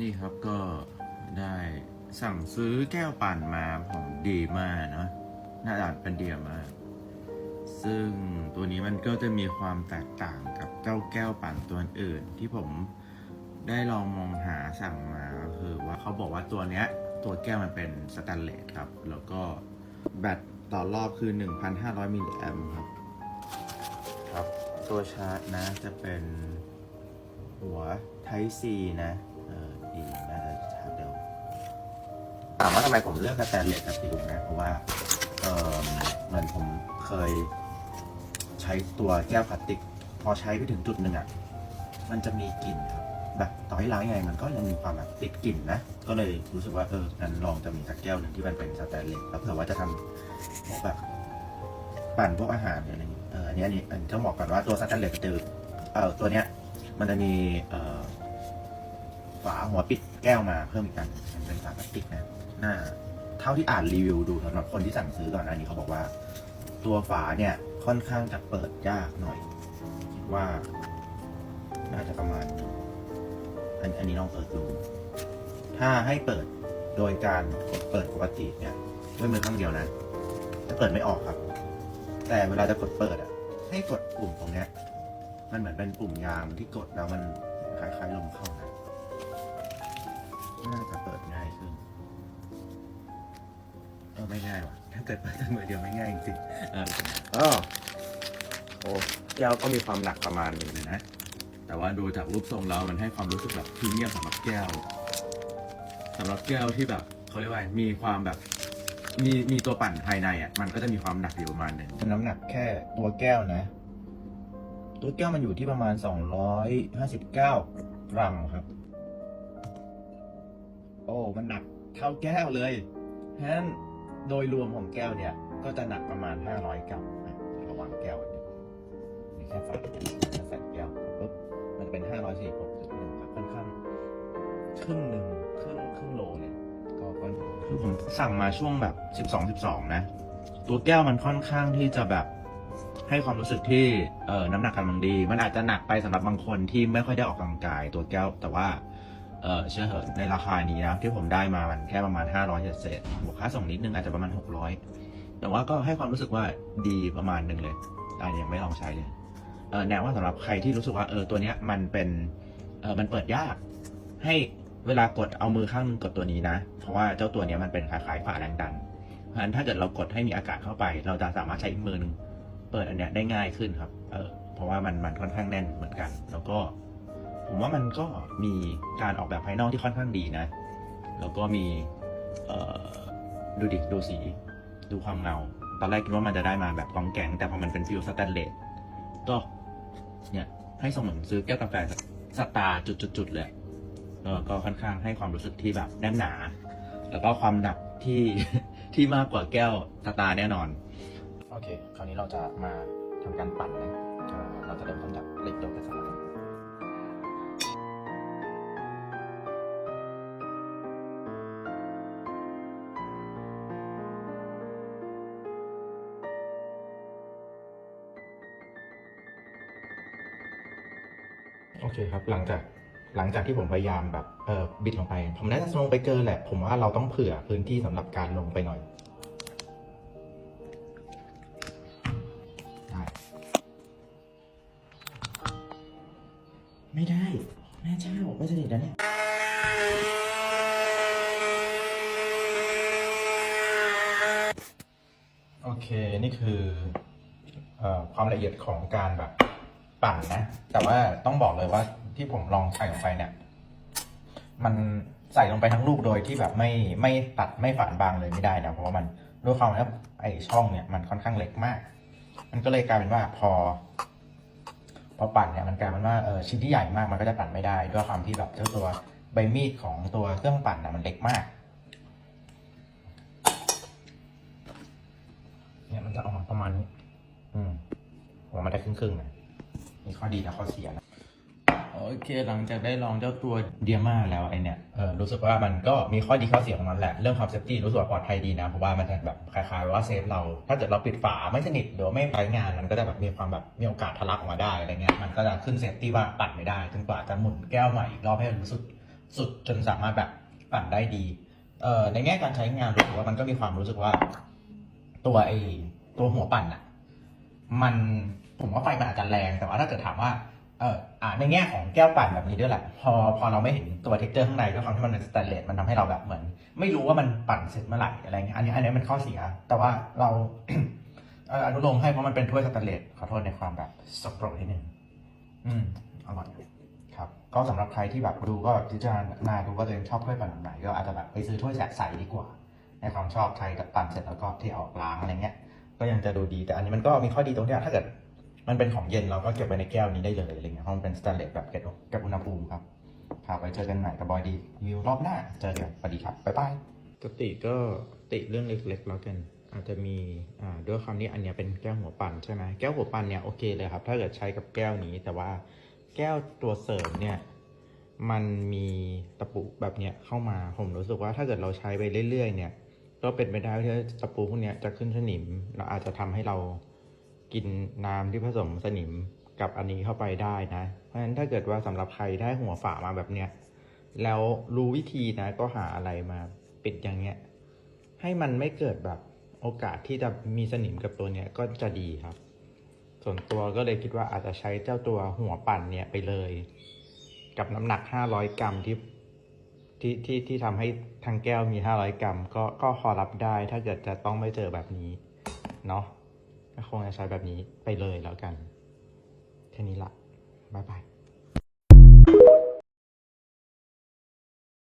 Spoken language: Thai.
นี่ครับก็ได้สั่งซื้อแก้วปั่นมาของดีมาเนาะหน้าตาเป็นเดียมากซึ่งตัวนี้มันก็จะมีความแตกต่างกับเจ้าแก้วปั่นตัวอื่น ที่ผมได้ลองมองหาสั่งมาก็คือว่าเขาบอกว่าตัวเนี้ย ตัวแก้วมันเป็นสแตนเลสครับ แล้วก็แบตต่อรอบคือ 1,500 มิลลิแอมป์ครับ ครับ ตัวชาร์จนะจะเป็นหัว Type C นะ เออดีน่าจะชาร์จเร็วถามว่าทำไมผมเลือกสแตนเลสกับติวนะเพราะว่าเออเหมือนผมเคย ใช้ตัวแก้วพลาสติก พอใช้ไปถึงจุดหนึ่งอะ มันจะมีกลิ่นครับแบบต่อให้ล้างยังไงมันก็ยังมีความแบบติดกลิ่นนะ ก็เลยรู้สึกว่าเอองั้นลองจะมีสักแก้วหนึ่งที่มันเป็นสแตนเลสแล้วเผื่อว่าจะทำพวกแบบปั่นพวกอาหารอะไรอย่างเงี้ยเอออันนี้อันนี้อันต้องบอกก่อนว่าตัวสแตนเลสตือเออตัวเนี้ยมันจะมีเอ่อ ฝาหัวปิดแก้วมาเพิ่มอีกอันเป็นฝาพลาสติกนะหน้าเท่าที่อ่านรีวิวดูสำหรับคนที่สั่งซื้อก่อนหน้านี้เขาบอกว่า ตัวฝาเนี่ยค่อนข้างจะเปิดยากหน่อยคิดว่า น่าจะประมาณอันอันนี้ลองเปิดดู ถ้าให้เปิดโดยการกดเปิดปกติเนี่ยด้วยมือข้างเดียวนะจะเปิดไม่ออกครับ แต่เวลาจะกดเปิดอะ ให้กดปุ่มตรงเนี้ยมันเหมือนเป็นปุ่มยามที่กดแล้วมันคล้ายๆลมเข้านะ ไม่ง่ายว่ะถ้าเกิดเปิดด้วยมือเดียวไม่ง่ายจริงๆเออเออโอ้แก้วก็มีความหนักประมาณหนึงเลยนะ แต่ว่าดูจากรูปทรงแล้วมันให้ความรู้สึกแบบพรีเมียมสำหรับแก้วสำหรับแก้วที่แบบเขาเรียกว่ามีความแบบมีมีตัวปั่นภายในอะมันก็จะมีความหนักอยู่ประมาณหนึ่งน้ำหนักแค่ตัวแก้วนะ ตัวแก้วมันอยู่ที่ประมาณ 259 กรัมครับ โอ้ มันหนักเท่าแก้วเลยฉะนั้น โดยรวมของแก้วเนี่ย ก็จะหนักประมาณ 500 กรัมระว่างแก้วนี่แค่ฝาถ้าใส่แก้วปุ๊บมันจะเป็น546.1ครับค่อนข้างครึ่งหนึ่งครึ่งครึ่งโลเนี่ยก็ก็คือผมสั่งมาช่วงแบบ 12 12 นะ ตัวแก้วมันค่อนข้างที่จะแบบให้ความรู้สึกที่เออน้ำหนักกำลังดี มันอาจจะหนักไปสำหรับบางคนที่ไม่ค่อยได้ออกกำลังกายตัวแก้ว แต่ว่า เออเชื่อเหอะในราคานี้นะที่ผมได้มามันแค่ประมาณ 500เศษบวกค่าส่งนิดนึงอาจจะประมาณ 600 แต่ว่าก็ให้ความรู้สึกว่าดีประมาณหนึ่งเลยแต่ยังไม่ลองใช้เลยเออแนะว่าสำหรับใครที่รู้สึกว่าเออตัวเนี้ยมันเป็นเออมันเปิดยาก ให้เวลากดเอามือข้างนึงกดตัวนี้นะ เพราะว่าเจ้าตัวเนี้ยมันเป็นคล้ายๆฝาแรงดันเพราะฉะนั้นถ้าเกิดเรากดให้มีอากาศเข้าไป เราจะสามารถใช้อีกมือนึงเปิดอันเนี้ยได้ง่ายขึ้นครับเออเพราะว่ามันมันค่อนข้างแน่นเหมือนกัน แล้วก็ ผมว่ามันก็มีการออกแบบภายนอกที่ค่อนข้างดีนะ แล้วก็มีดูดิดูสี ดูความเงา ตอนแรกคิดว่ามันจะได้มาแบบกองแกง แต่พอมันเป็นฟิลสแตนเลสก็เนี่ยให้สมเหมือนซื้อแก้วกาแฟสตาร์จุดๆๆเลยเออก็ค่อนข้างให้ความรู้สึกที่แบบแน่นหนา แล้วก็ความหนักที่ที่มากกว่าแก้วสตาร์แน่นอน โอเค คราวนี้เราจะมาทำการปั่นนะเราจะเริ่มต้นจากเล็กยกกระสับ โอเคครับ หลังจากหลังจากที่ผมพยายามแบบเออบิดลงไป ผมน่าจะลงไปเกินแหละ ผมว่าเราต้องเผื่อพื้นที่สำหรับการลงไปหน่อยได้ไม่ได้ แม่เจ้าไม่สนิทนะเนี่ยโอเค นี่คืออความละเอียดของการแบบ ปั่นนะ แต่ว่าต้องบอกเลยว่าที่ผมลองใส่ลงไปเนี่ย มันใส่ลงไปทั้งลูกโดยที่แบบไม่ไม่ตัดไม่ฝานบางเลยไม่ได้นะเพราะว่ามันด้วยความที่ไอช่องเนี่ยมันค่อนข้างเล็กมาก มันก็เลยกลายเป็นว่าพอ พอปั่นเนี่ยมันกลายเป็นว่าเออชิ้นที่ใหญ่มากมันก็จะปั่นไม่ได้ ด้วยความที่แบบเจ้าตัวใบมีดของตัวเครื่องปั่นนะมันเล็กมากเนี่ยมันจะออกมาประมาณนี้ อืมหัวมันได้ครึ่งๆนะ มีข้อดีและข้อเสียนะโอเคหลังจากได้ลองเจ้าตัวเดียมาแล้วไอเนี่ยเออรู้สึกว่ามันก็มีข้อดีข้อเสียของมันแหละ เรื่องความเซฟตี้รู้สึกว่าปลอดภัยดีนะ เพราะว่ามันจะแบบคล้ายๆว่าเซฟเรา ถ้าเกิดเราปิดฝาไม่สนิทหรือไม่ใช้งานมันก็จะแบบมีความแบบมีโอกาสทะลักออกมาได้อะไรเงี้ยมันก็จะขึ้นเซฟตี้ว่าปัดไม่ได้จนกว่าจะหมุนแก้วใหม่อีกรอบให้รู้สึกสุดจนสามารถแบบปั่นได้ดีเอ่อในแง่การใช้งานรู้สึกว่ามันก็มีความรู้สึกว่า ตัวไอตัวหัวปั่นอะมัน ผมว่าไฟมันอาจจะแรงแต่ว่าถ้าเกิดถามว่าเอออ่าในแง่ของแก้วปั่นแบบนี้ด้วยแหละ พอพอเราไม่เห็นตัวเท็กเจอร์ข้างในด้วยความที่มันเป็นสแตนเลสมันทำให้เราแบบเหมือน ไม่รู้ว่ามันปั่นเสร็จเมื่อไหร่อะไรเงี้ยอันนี้อันนี้มันข้อเสีย แต่ว่าเราอนุโลมให้เพราะมันเป็นถ้วยสแตนเลสขอโทษในความแบบสกปรกนิดนึงอืมอร่อยครับ ก็สำหรับใครที่แบบดูก็พิจารณาดูว่าตัวเองชอบถ้วยปั่นแบบไหนก็อาจจะแบบไปซื้อถ้วยแสใสดีกว่า ในความชอบใครแบบปั่นเสร็จแล้วก็เทออกล้างอะไรเงี้ยก็ยังจะดูดีแต่อันนี้มันก็มีข้อดีตรงที่ถ้าเกิด มันเป็นของเย็นเราก็เก็บไว้ในแก้วนี้ได้เลยอะไรเงี้ยเพราะมันเป็นสแตนเลสแบบเก็บก็บอุณหภูมิครับครับไว้เจอกันใหม่กับบอยดีวิวรอบหน้าเจอกันสวัสดีครับบ๊ายบายกติก็ติเรื่องเล็กๆแล้วกัน อาจจะมีอ่าด้วยคำนี้อันเนี้ยเป็นแก้วหัวปั่นใช่ไหมแก้วหัวปั่นเนี่ยโอเคเลยครับ ถ้าเกิดใช้กับแก้วนี้แต่ว่าแก้วตัวเสริมเนี่ยมันมีตะปูแบบเนี้ยเข้ามาผมรู้สึกว่าถ้าเกิดเราใช้ไปเรื่อยๆเนี่ยก็เป็นไปได้ที่ตะปูพวกเนี้ยจะขึ้นสนิมเราอาจจะทำให้เรา กินน้ำที่ผสมสนิมกับอันนี้เข้าไปได้นะ เพราะฉะนั้นถ้าเกิดว่าสำหรับใครได้หัวฝามาแบบเนี้ยแล้วรู้วิธีนะ ก็หาอะไรมาปิดอย่างเงี้ย ให้มันไม่เกิดแบบโอกาสที่จะมีสนิมกับตัวเนี้ยก็จะดีครับ ส่วนตัวก็เลยคิดว่าอาจจะใช้เจ้าตัวหัวปั่นเนี่ยไปเลย กับน้ำหนัก 500 กรัมที่ที่ที่ที่ทำให้ทางแก้วมี 500 กรัม ก็ก็พอรับได้ถ้าเกิดจะต้องไม่เจอแบบนี้ เนาะ ก็คงจะใช้แบบนี้ไปเลยแล้วกัน แค่นี้ละบ๊ายบาย